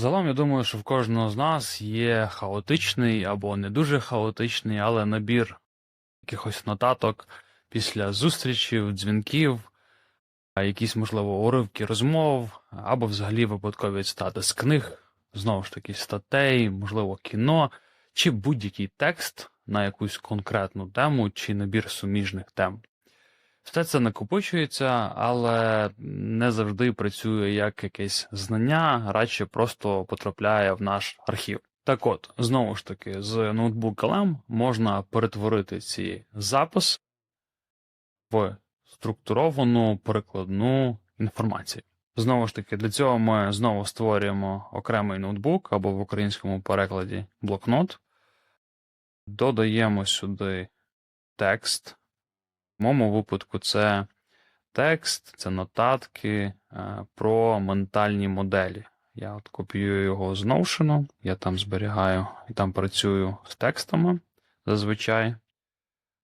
Загалом, я думаю, що в кожного з нас є хаотичний або не дуже хаотичний, але набір якихось нотаток після зустрічів, дзвінків, якісь, можливо, уривки розмов, або взагалі випадкові цитати з книг, знову ж таки, статей, можливо, кіно, чи будь-який текст на якусь конкретну тему, чи набір суміжних тем. Все це накопичується, але не завжди працює як якесь знання, радше просто потрапляє в наш архів. Так от, знову ж таки, з ноутбук LM можна перетворити ці запис в структуровану перекладну інформацію. Знову ж таки, для цього ми знову створюємо окремий ноутбук або в українському перекладі блокнот, додаємо сюди текст. В моєму випадку це текст, це нотатки е, про ментальні моделі. Я от копіюю його з Notion, я там зберігаю і там працюю з текстами зазвичай.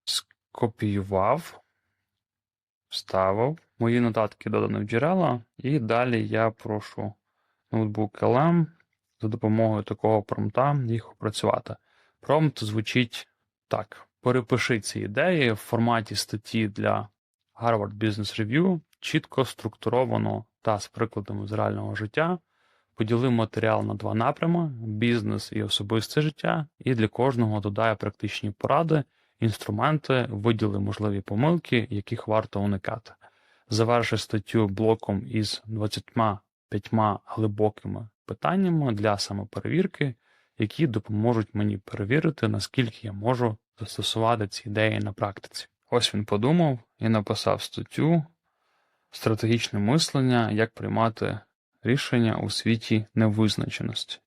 Скопіював, вставив мої нотатки додані в джерела, і далі я прошу ноутбук LM за допомогою такого промпта їх опрацювати. Промпт звучить так: перепиши ці ідеї в форматі статті для Harvard Business Review, чітко структуровано та з прикладами з реального життя. Поділи матеріал на два напрями: бізнес і особисте життя, і для кожного додає практичні поради, інструменти, виділи можливі помилки, яких варто уникати. Заверши статтю блоком із 25 глибокими питаннями для самоперевірки, які допоможуть мені перевірити, наскільки я можу застосувати ці ідеї на практиці. Ось він подумав і написав статтю Стратегічне мислення, як приймати рішення у світі невизначеності.